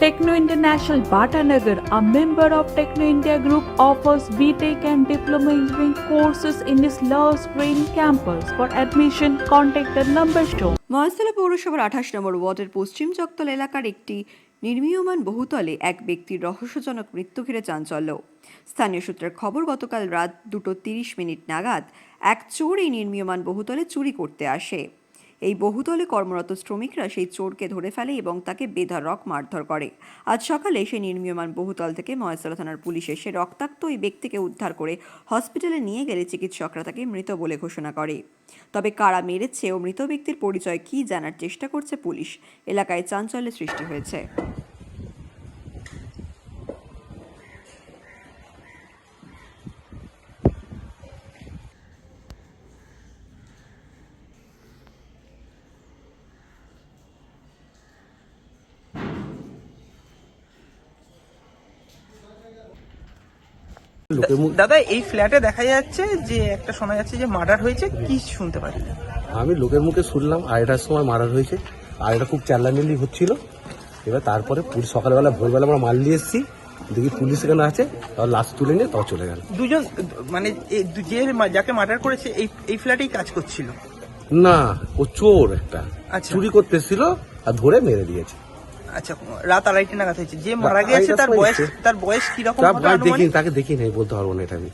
Techno International Bhatanagar, a member of Techno India Group, offers BTEC and Diploma Engineering courses in its Love Green campus. For admission, contact the number shown. Maheshtala পৌরসভার আঠাশ নম্বর ওয়ার্ডের পশ্চিম চকতল এলাকার একটি নির্মীয়মান বহুতলে এক ব্যক্তির রহস্যজনক মৃত্যু ঘিরে চাঞ্চল্য স্থানীয় সূত্রের খবর গতকাল রাত দুটো তিরিশ মিনিট নাগাদ এক চোর এই নির্মীয়মান বহুতলে চুরি করতে আসে এই বহুতলে কর্মরত শ্রমিকরা সেই চোরকে ধরে ফেলে এবং তাকে বেধড়ক মারধর করে। আজ সকালে সেই নির্মীয়মান বহুতল থেকে মহেশতলা থানার পুলিশ এসে রক্তাক্ত ওই ব্যক্তিকে উদ্ধার করে হসপিটালে নিয়ে গেলে চিকিৎসকরা তাকে মৃত বলে ঘোষণা করে। তবে কারা মেরেছে ও মৃত ব্যক্তির পরিচয় কী জানার চেষ্টা করছে পুলিশ? এলাকায় চাঞ্চল্যের সৃষ্টি হয়েছে। দাদা এই ফ্ল্যাটে দেখা যাচ্ছে যে একটা শোনা যাচ্ছে যে মার্ডার হয়েছে কি শুনতে পারি আমি লোকের মুখে শুনলাম আড়াইটার সময় মার্ডার হয়েছে। আর এটা খুব চাল্লামিল্লি হচ্ছিল। এবার তারপরে পুলিশ সকালবেলা ভোরবেলা আমরা মাল নিয়ে এসেছি। দেখি পুলিশ এখানে আছে তারপর লাশ তুলে নিয়ে তাও চলে গেল। দুজন মানে যে যাকে মার্ডার করেছে এই এই ফ্ল্যাটেই কাজ করছিল? না ও চোর একটা। আচ্ছা। চুরি করতে এসেছিল আর ধরে মেরে দিয়েছে। আচ্ছা রাত আড়াইটে নাগাদ হয়েছে। যে মারা গেছে তার বয়স তার বয়স হবে দেখি তাকে দেখি নাই বলতে পারব না এটা আমি।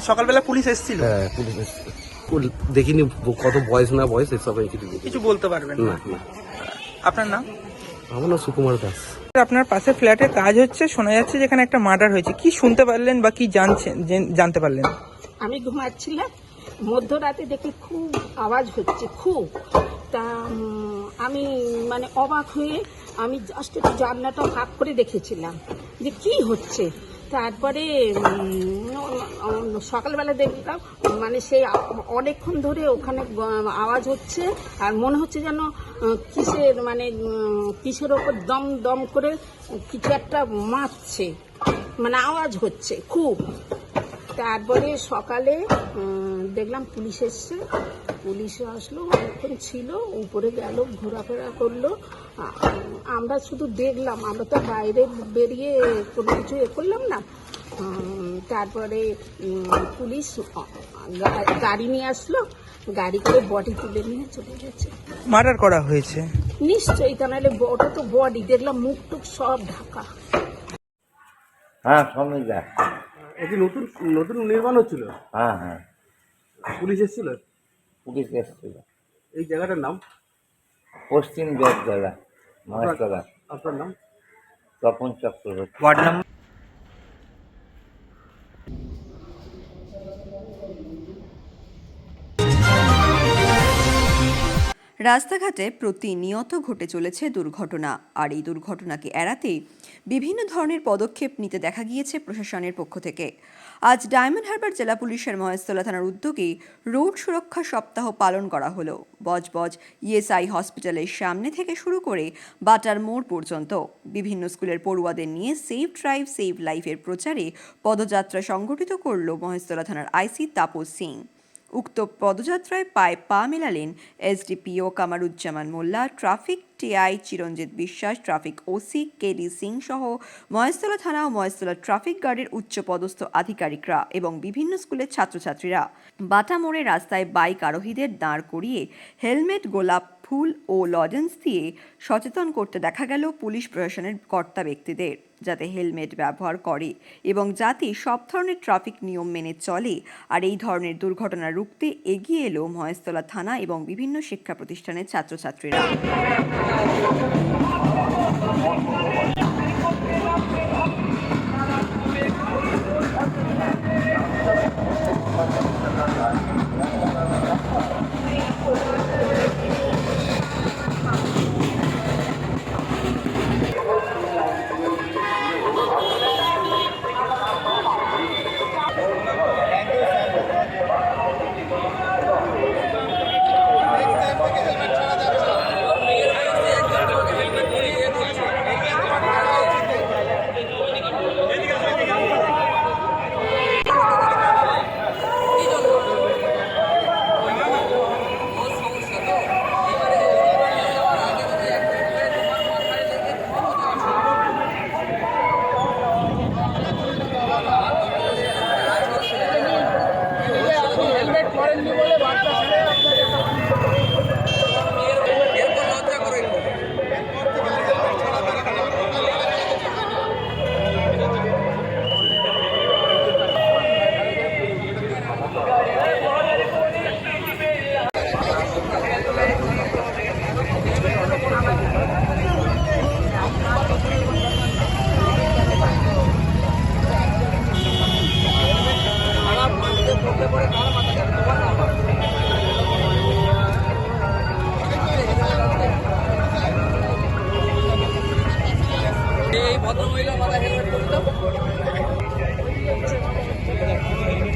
সকালবেলা পুলিশ এসেছিল? হ্যাঁ পুলিশ দেখিনি কত বয়স না বয়স এসব কিছু কিছু বলতে পারবেন না। আপনার নাম? আমার নাম সুকুমার দাস। আপনার পাশে ফ্ল্যাটে কাজ হচ্ছে শোনা যাচ্ছে যেখানে একটা মার্ডার হয়েছে। কি শুনতে পারলেন বা কি জানছেন জেন- জানতে পারলেন? আমি ঘুমাচ্ছিলাম। মধ্যরাতে দেখি খুব আওয়াজ হচ্ছে খুব। তা আমি মানে অবাক হয়ে আমি জাস্ট একটু জানলাটা ফাঁক করে দেখেছিলাম যে কি হচ্ছে। তারপরে সকালবেলা দেখলাম মানে সেই অনেকক্ষণ ধরে ওখানে আওয়াজ হচ্ছে আর মনে হচ্ছে যেন কিসের মানে কিসের ওপর দম দম করে কিছু একটা মারছে। মানে আওয়াজ হচ্ছে, খুব। তারপরে সকালে দেখলাম পুলিশ এসছে। পুলিশ আসলো অনেকক্ষণ ছিল উপরে গেল ঘোরাফেরা করল। আমরা শুধু দেখলাম আমরা তো বাইরে বেরিয়ে কোনো কিছু এ করলাম না। তারপরে পুলিশ গাড়ি নিয়ে আসলো গাড়ি করে বডি তুলে নিয়ে চলে গেছে। মার্ডার করা হয়েছে? নিশ্চয়ই তা নাহলে ওটা তো বডি দেখলাম মুখ টুক সব ঢাকা। হ্যাঁ সমীজা এটি নতুন নতুন নির্মাণ হচ্ছিল? হ্যাঁ হ্যাঁ। পুলিশ এসেছিল? পুলিশ এসেছিল। এই জায়গাটার নাম? পশ্চিম জায়গা মহেশতলা। আপনার নাম? তপন চক্রবর্তী। ওয়ার্ড নাম্বার রাস্তাঘাটে প্রতিনিয়ত ঘটে চলেছে দুর্ঘটনা। আর এই দুর্ঘটনাকে এড়াতে বিভিন্ন ধরনের পদক্ষেপ নিতে দেখা গিয়েছে প্রশাসনের পক্ষ থেকে। আজ ডায়মন্ড হারবার জেলা পুলিশের মহেশতলা থানার উদ্যোগে রোড সুরক্ষা সপ্তাহ পালন করা হলো। বজবজ ইএসআই হসপিটালের সামনে থেকে শুরু করে বাটার মোড় পর্যন্ত। বিভিন্ন স্কুলের পড়ুয়াদের নিয়ে সেভ ড্রাইভ সেভ লাইফের প্রচারে পদযাত্রা সংগঠিত করল মহেশতলা থানার আইসি তাপস সিং। উক্ত পদযাত্রায় পায়ে পা মেলালেন SDPO Kamaruzzaman Molla, traffic TI Chiranjit Biswas, traffic OC KD Singh সহ মহেশতলা থানা ও মহেশতলা ট্রাফিক গার্ডের উচ্চপদস্থ আধিকারিকরা এবং বিভিন্ন স্কুলের ছাত্রছাত্রীরা। বাটা মোড়ে রাস্তায় বাইক আরোহীদের দাঁড় করিয়ে হেলমেট, গোলাপ ফুল ও লজেন্স দিয়ে সচেতন করতে দেখা গেল পুলিশ প্রশাসনের কর্তা ব্যক্তিদের, যাতে হেলমেট ব্যবহার করে এবং যাতে সব ধরনের ট্রাফিক নিয়ম মেনে চলে। আর এই ধরনের দুর্ঘটনা রুখতে এগিয়ে এলো মহেশতলা থানা এবং বিভিন্ন শিক্ষা প্রতিষ্ঠানের ছাত্রছাত্রীরা।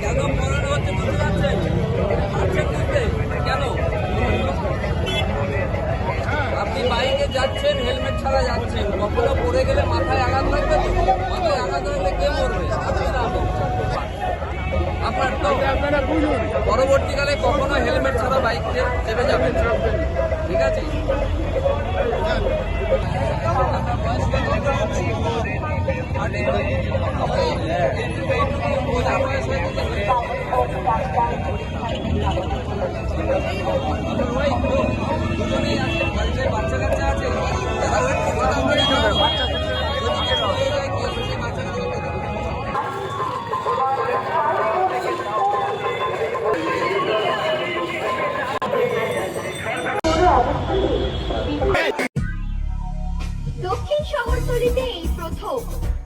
কেন পড়ানো হচ্ছে? বুঝতে পারছেন? কেন? আপনি বাইকে যাচ্ছেন, হেলমেট ছাড়া যাচ্ছেন। কখনো পড়ে গেলে মাথায় আঘাত লাগবে? তো মাথায় আঘাত লাগলে কে মরবে আপনার পরবর্তীকালে কখনো হেলমেট ছাড়া বাইক চেপে যাবেন। ঠিক আছে? দক্ষিণ শহরতলিতে এই প্রথম।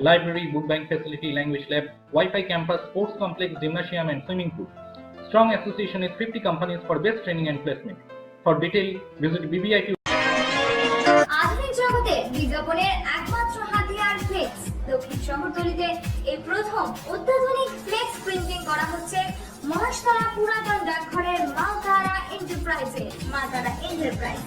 library, book bank facility, language lab, Wi-Fi campus, sports complex, gymnasium, and swimming pool. Strong association with 50 companies for best training and placement. For detail, visit BBIT আধুনিক মহাশতলা পুরাতন ডাকঘরের মালতারা এন্টারপ্রাইজে মালতারা এন্টারপ্রাইজ